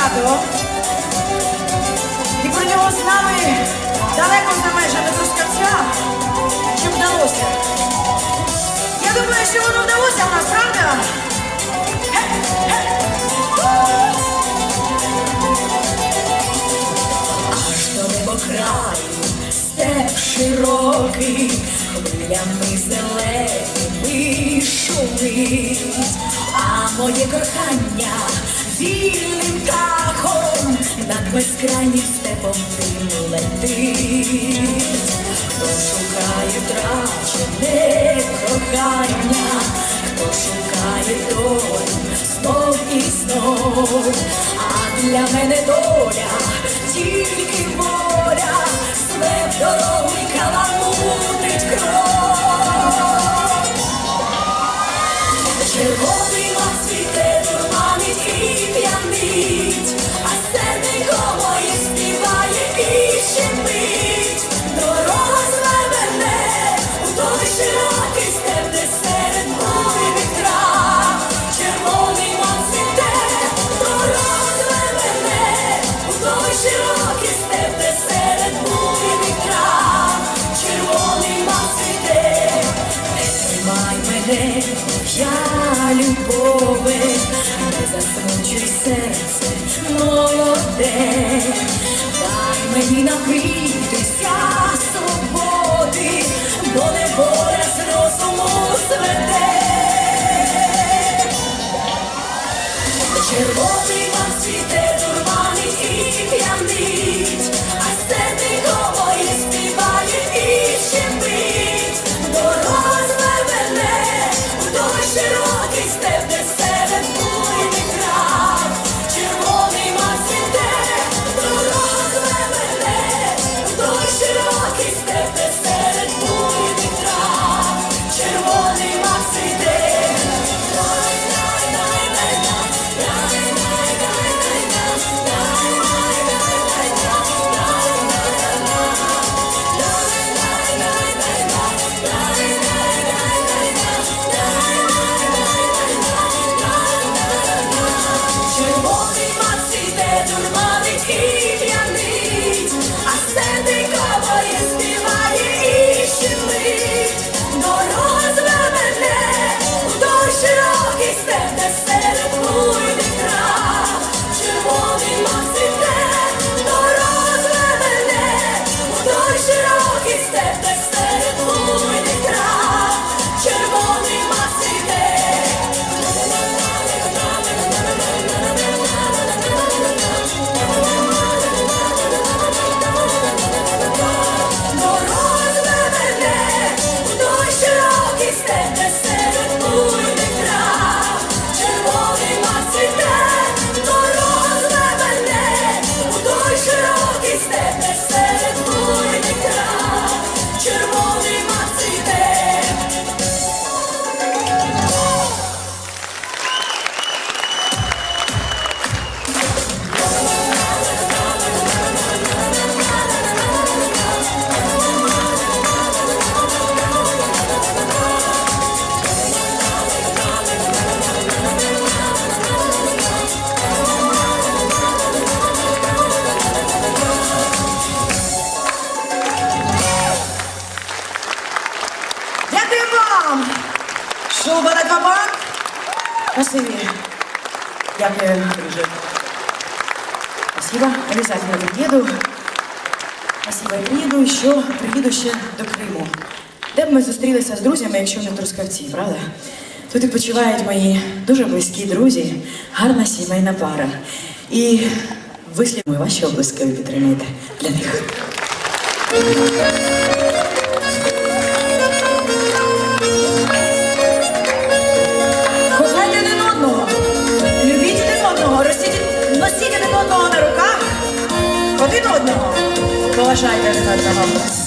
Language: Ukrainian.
свято. І про нього з нами далеко за межами Трускавця, що вдалося. Я думаю, що воно вдалося в нас, правда? Аж до небокраю степ широкий, хвилями зеленими шумить, а моє кохання вільним птахом над безкрайнім степом тим летить. Хто шукає втрачене кохання, хто шукає долю знов і знов, а для мене доля тільки воля, све в дорогу я любови, не засмучуй серце молоде, дай мені напитися Кабак. Спасибо. Дякую, друже. Спасибо. Обязательно приеду. Спасибо. І приїду, що приїду ще до Криму. Де б ми зустрілися з друзями, якщо не Трускавці, правда? Тут відпочивають мої дуже близькі друзі, гарна сімейна пара. І вислідую ваші облиски ви для них. один одного. Поважайте один одного.